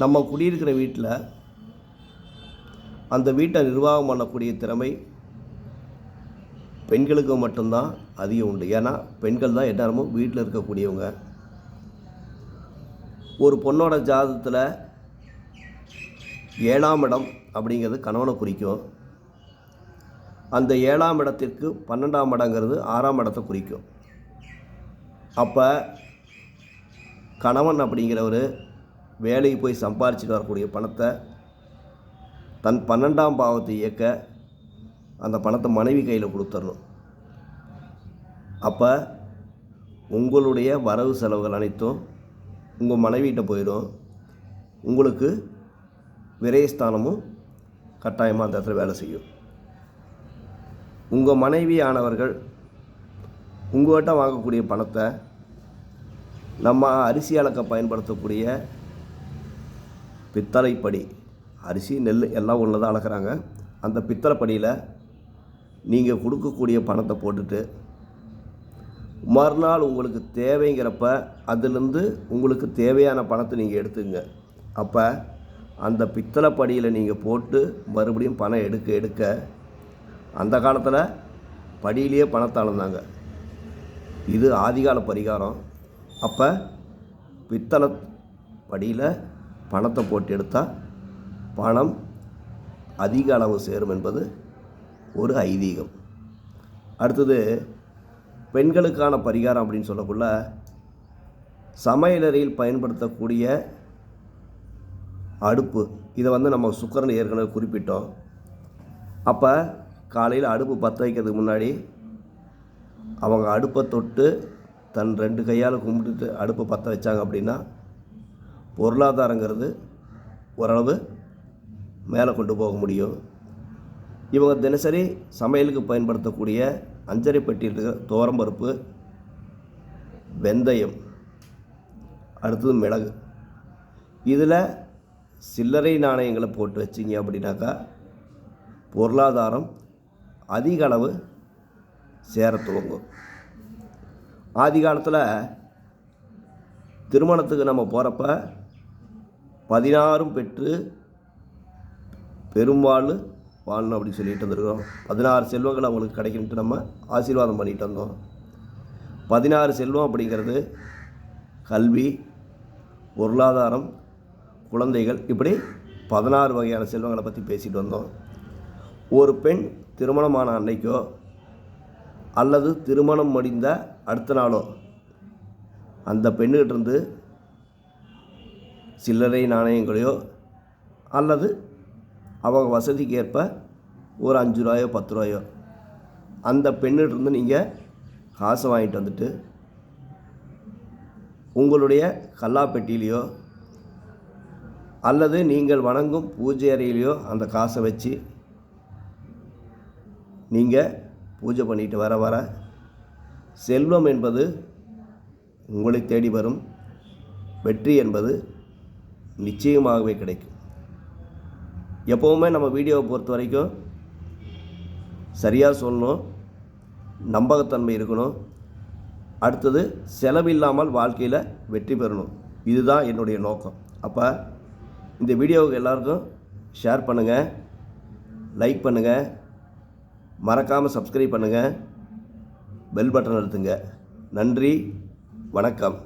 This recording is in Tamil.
நம்ம குடியிருக்கிற வீட்டில் அந்த வீட்டை நிர்வாகம் பண்ணக்கூடிய திறமை பெண்களுக்கு மட்டும்தான் அதிகம் உண்டு. ஏன்னா பெண்கள் தான் எந்நேரமும் வீட்டில் இருக்கக்கூடியவங்க. ஒரு பொண்ணோட ஜாதகத்தில் ஏழாம் இடம் அப்படிங்கிறது கணவனை குறிக்கும். அந்த ஏழாம் இடத்திற்கு பன்னெண்டாம் இடங்கிறது ஆறாம் இடத்தை குறிக்கும். அப்போ கணவன் அப்படிங்கிறவர் வேலைக்கு போய் சம்பாரிச்சுட்டு வரக்கூடிய பணத்தை தன் பன்னெண்டாம் பாவத்தை இயக்க அந்த பணத்தை மனைவி கையில் கொடுத்துடணும். அப்போ உங்களுடைய வரவு செலவுகள் அனைத்தும் உங்கள் மனைவிகிட்ட போயிடும். உங்களுக்கு விரயஸ்தானமும் கட்டாயமாக அந்த இடத்துல வேலை செய்யும். உங்கள் மனைவி ஆனவர்கள் உங்கள்கிட்ட வாங்கக்கூடிய பணத்தை நம்ம அரிசி அளக்க பயன்படுத்தக்கூடிய பித்தளைப்படி. அரிசி நெல் எல்லாம் ஒன்று தான் அளக்குறாங்க. அந்த பித்தளைப்படியில் நீங்கள் கொடுக்கக்கூடிய பணத்தை போட்டுட்டு மறுநாள் உங்களுக்கு தேவைங்கிறப்ப அதிலிருந்து உங்களுக்கு தேவையான பணத்தை நீங்கள் எடுத்துங்க. அப்போ அந்த பித்தளைப்படியில் நீங்கள் போட்டு மறுபடியும் பணம் எடுக்க எடுக்க அந்த காலத்தில் படியிலேயே பணத்தை அளந்தாங்க. இது ஆதிகால பரிகாரம். அப்போ பித்தளை படியில் பணத்தை போட்டு எடுத்தால் பணம் அதிக அளவு சேரும் என்பது ஒரு ஐதீகம். அடுத்தது பெண்களுக்கான பரிகாரம் அப்படின்னு சொல்லக்குள்ள சமையலறையில் பயன்படுத்தக்கூடிய அடுப்பு. இதை வந்து நம்ம சுக்கரன் ஏற்கனவே குறிப்பிட்டோம். அப்போ காலையில் அடுப்பு பற்ற வைக்கிறதுக்கு முன்னாடி அவங்க அடுப்பை தொட்டு தன் ரெண்டு கையால் கும்பிட்டுட்டு அடுப்பை பற்ற வச்சாங்க அப்படின்னா பொருளாதாரங்கிறது ஓரளவு மேலே கொண்டு போக முடியும். இவங்க தினசரி சமையலுக்கு பயன்படுத்தக்கூடிய அஞ்சரை பெட்டியில் இருக்கிற துவரம்பருப்பு வெந்தயம் அடுத்தது மிளகு. இதில் சில்லறை நாணயங்களை போட்டு வச்சிங்க அப்படின்னாக்கா பொருளாதாரம் அதிக அளவு சேர துவங்கும். ஆதி காலத்தில் திருமணத்துக்கு நம்ம போகிறப்ப பதினாறும் பெற்று பெரும்பாலு வாழணும் அப்படின்னு சொல்லிட்டு வந்திருக்கிறோம். பதினாறு செல்வங்கள் அவங்களுக்கு கிடைக்குன்ட்டு நம்ம ஆசீர்வாதம் பண்ணிட்டு வந்தோம். பதினாறு செல்வம் அப்படிங்கிறது கல்வி பொருளாதாரம் குழந்தைகள் இப்படி பதினாறு வகையான செல்வங்களை பற்றி பேசிட்டு வந்தோம். ஒரு பெண் திருமணமான அன்னைக்கோ அல்லது திருமணம் முடிந்த அடுத்த நாளோ அந்த பெண்ணுகிட்டேருந்து சில்லறை நாணயங்களையோ அல்லது அவங்க வசதிக்கு ஏற்ப ஒரு அஞ்சு ரூபாயோ பத்து ரூபாயோ. அந்த பெண்ணிட்டிருந்து நீங்கள் காசை வாங்கிட்டு வந்துட்டு உங்களுடைய கல்லாப்பெட்டியிலையோ அல்லது நீங்கள் வணங்கும் பூஜை அறையிலையோ அந்த காசை வச்சு நீங்கள் பூஜை பண்ணிட்டு வர வர செல்வம் என்பது உங்களை தேடி வரும் வெற்றி என்பது நிச்சயமாகவே கிடைக்கும். எப்போவுமே நம்ம வீடியோவை பொறுத்த வரைக்கும் சரியாக சொல்லணும் நம்பகத்தன்மை இருக்கணும். அடுத்தது செலவில்லாமல் வாழ்க்கையில் வெற்றி பெறணும். இதுதான் என்னுடைய நோக்கம். அப்போ இந்த வீடியோவுக்கு எல்லாருக்கும் ஷேர் பண்ணுங்கள் லைக் பண்ணுங்கள் மறக்காமல் சப்ஸ்கிரைப் பண்ணுங்கள் பெல் பட்டன் அழுத்துங்க. நன்றி வணக்கம்.